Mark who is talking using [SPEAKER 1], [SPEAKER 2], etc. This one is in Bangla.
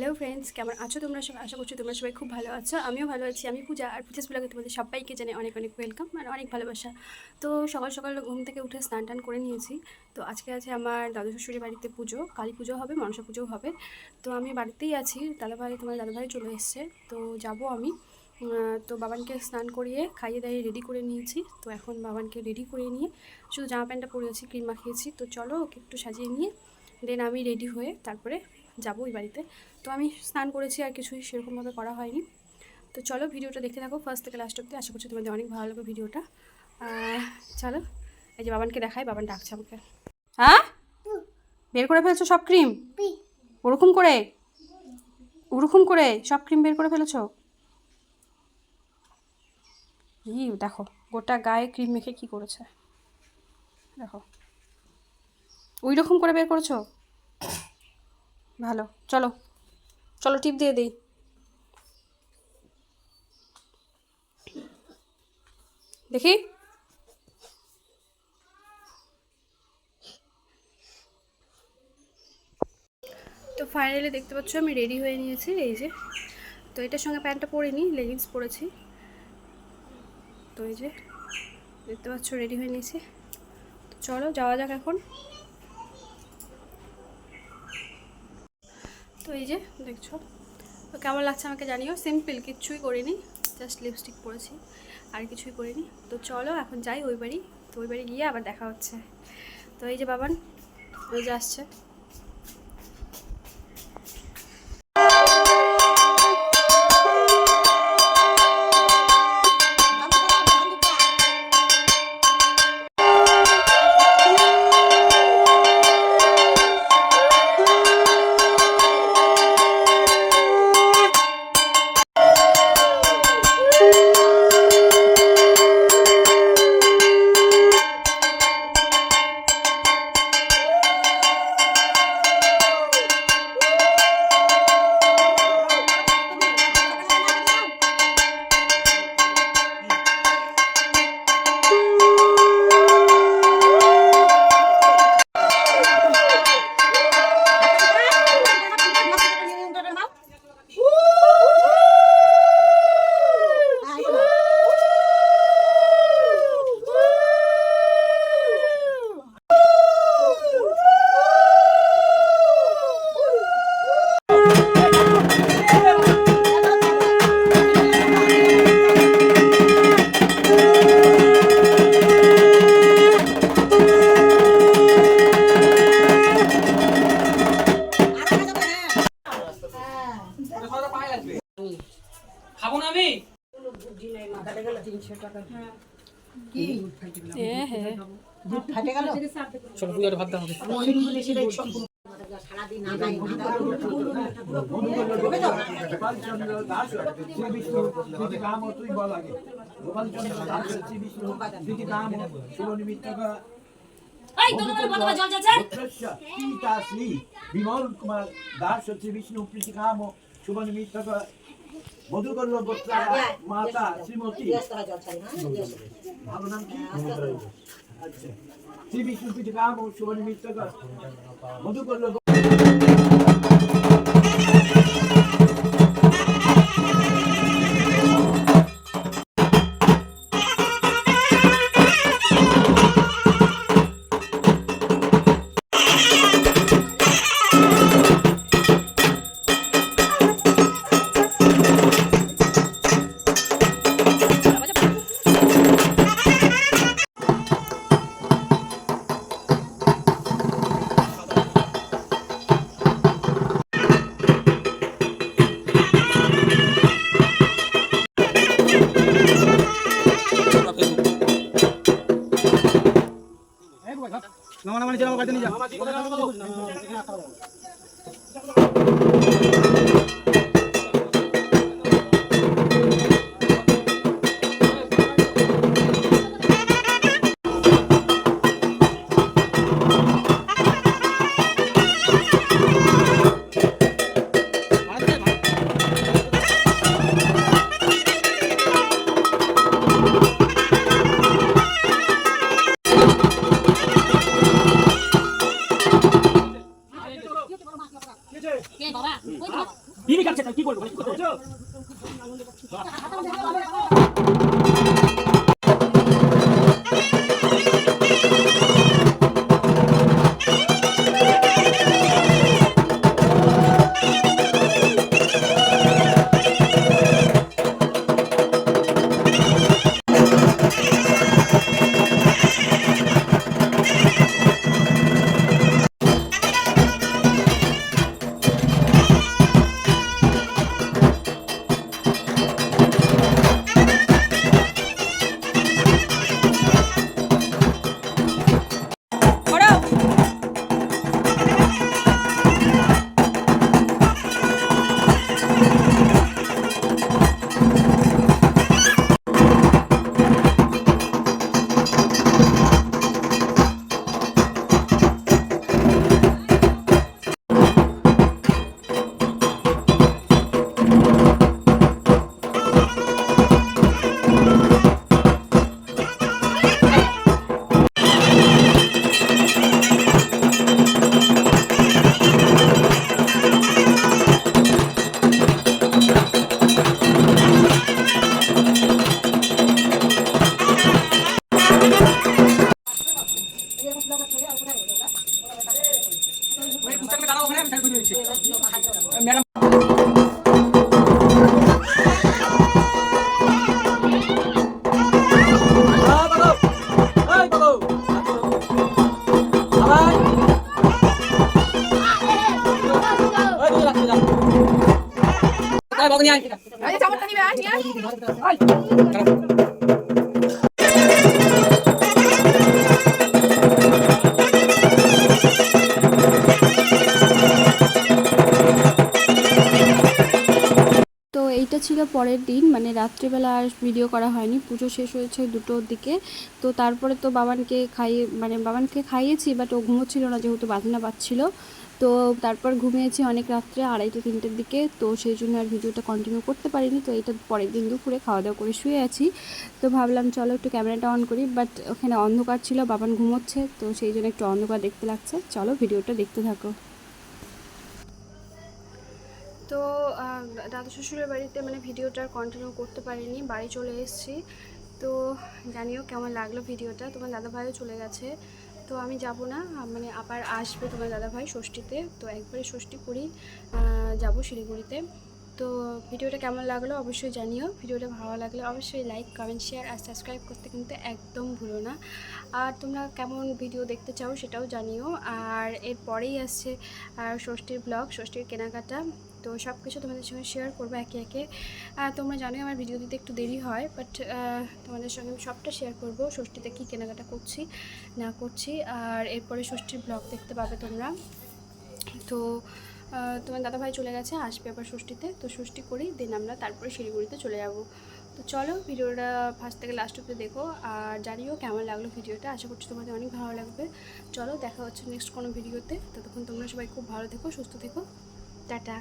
[SPEAKER 1] হ্যালো ফ্রেন্ডস কেমন আছো তোমরা সবাই? আশা করছি তোমরা সবাই খুব ভালো আছো। আমিও ভালো আছি। আমি পূজা আর পূজাস ব্লগে তোমাদের সবাইকে জানে অনেক অনেক ওয়েলকাম আর অনেক ভালোবাসা। তো সকাল সকাল ঘুম থেকে উঠে স্নান টান করে নিয়েছি। তো আজকে আছে আমার দাদু শ্বশুরের বাড়িতে পুজো, কালী পুজো হবে, মনসা পুজোও হবে। তো আমি বাড়িতেই আছি, দাদাভাই, তোমার দাদাভাই চলে এসছে। তো যাব আমি। তো বাবানকে স্নান করিয়ে খাইয়ে দাইয়ে রেডি করে নিয়েছি। তো এখন বাবানকে রেডি করে নিয়ে শুধু জামা প্যান্টটা পরেছি ক্রিম মাখিয়েছি। তো চলো ওকে একটু সাজিয়ে নিয়ে দেন আমি রেডি হয়ে তারপরে যাব ওই বাড়িতে। তো আমি স্নান করেছি আর কিছুই সেরকমভাবে করা হয়নি। তো চলো ভিডিওটা দেখতে থাকো ফার্স্ট থেকে লাস্ট অব্দি আশা করছি তোমাদের অনেক ভালো লাগবে ভিডিওটা। চলো, এই যে বাবানকে দেখাই, বাবান ডাকছে আমাকে। হ্যাঁ? বের করে ফেলছো সব ক্রিম ওরকম করে? ওরকম করে সব ক্রিম বের করে ফেলেছো? ই, দেখো, গোটা গায়ে ক্রিম মেখে কি করেছে। দেখো। ওই রকম করে বের করেছ? ভালো, চলো চলো টিপ দিয়ে দিই। দেখি। তো ফাইনালি দেখতে পাচ্ছ আমি রেডি হয়ে নিয়েছি, এই যে। তো এটার সঙ্গে প্যান্টটা পরিনি লেগিংস পরেছি। তো এই যে, দেখতে পাচ্ছ রেডি হয়ে নিয়েছি। তো চলো, যাওয়া যাক এখন। তো এই যে, দেখছ? তো কেমন লাগছে আমাকে জানিও? সিম্পল কিচ্ছুই করিনি জাস্ট লিপস্টিক পরেছি, আর কিছুই করিনি। তো চলো, এখন যাই ওই বাড়ি। তো ওই বাড়ি গিয়ে আবার দেখা হচ্ছে। তো এই যে বাবান, ওই যে আসছে।
[SPEAKER 2] বিমল কুমার দাস শ্রী বিষ্ণু প্রীতি কাম শুভ নিমিত্ত মধুকর্ণ গোত্রা মাতা শ্রীমতী ভালো নাম কি আচ্ছা শ্রী বিষ্ণু কাম শুভ নিমিত্ত মধুকর্ণ বাড়িতে নিয়ে যা
[SPEAKER 3] বিড়ি খাচ্ছে তা কি করব কি করছ ম্যাডাম
[SPEAKER 1] তো এইটা ছিল পরের দিন মানে রাত্রিবেলা আর ভিডিও করা হয়নি পুজো শেষ হয়েছে দুটোর দিকে। তো তারপরে তো বাবানকে খাইয়ে মানে বাবানকে খাইয়েছি বাট ও ঘুমোচ্ছিল না যেহেতু বাজনা পাচ্ছিল তো তারপর ঘুমিয়েছি অনেক রাত্রে আড়াইটে, তিনটের দিকে। তো সেই জন্য আর ভিডিওটা কন্টিনিউ করতে পারিনি। তো এটা পরের দিন দুপুরে খাওয়া দাওয়া করে শুয়ে আছি। তো ভাবলাম, চলো একটু ক্যামেরাটা অন করি। বাট ওখানে অন্ধকার ছিল, বাবান ঘুমোচ্ছে। তো সেই জন্য একটু অন্ধকার দেখতে লাগছে। চলো ভিডিওটা দেখতে থাকো। তো দাদা শ্বশুরের বাড়িতে মানে ভিডিওটা কন্টিনিউ করতে পারিনি। বাড়ি চলে এসেছি। তো জানিও কেমন লাগল ভিডিওটা? তোমার দাদা ভাইও চলে গেছে। তো আমি যাব না মানে আবার আসবে তোমার দাদাভাই ষষ্ঠীতে, তো একবারে ষষ্ঠী করি যাব শিলিগুড়িতে। তো ভিডিওটা কেমন লাগল অবশ্যই জানিও। ভিডিওটা ভালো লাগলে অবশ্যই লাইক কমেন্ট শেয়ার আর সাবস্ক্রাইব করতে কিন্তু একদম ভুলো না। আর তোমরা কেমন ভিডিও দেখতে চাও সেটাও জানিও। আর এরপরেই আসছে ষষ্ঠীর ব্লগ ষষ্ঠীর কেনাকাটা। তো সব কিছু তোমাদের সঙ্গে শেয়ার করব একে একে। তোমরা জানোই আমার ভিডিও দিতে একটু দেরি হয় বাট তোমাদের সঙ্গে আমি সবটা শেয়ার করব। ষষ্ঠীতে কী কেনাকাটা করছি, না করছি। আর এরপরে ষষ্ঠীর ব্লগ দেখতে পাবে তোমরা। তো তোমার দাদাভাই চলে গেছে, আসবে আবার ষষ্ঠীতে। তো ষষ্ঠী করেই দেন আমরা তারপরে শিলিগুড়িতে চলে যাব। তো চলো ভিডিওটা ফার্স্ট থেকে লাস্ট অব্দি দেখো। আর জানিও কেমন লাগল ভিডিওটা? আশা করছি তোমাদের অনেক ভালো লাগবে। চলো দেখা হচ্ছে নেক্সট কোনো ভিডিওতে। ততক্ষণ তোমরা সবাই খুব ভালো থেকো, সুস্থ থেকো। টাটা।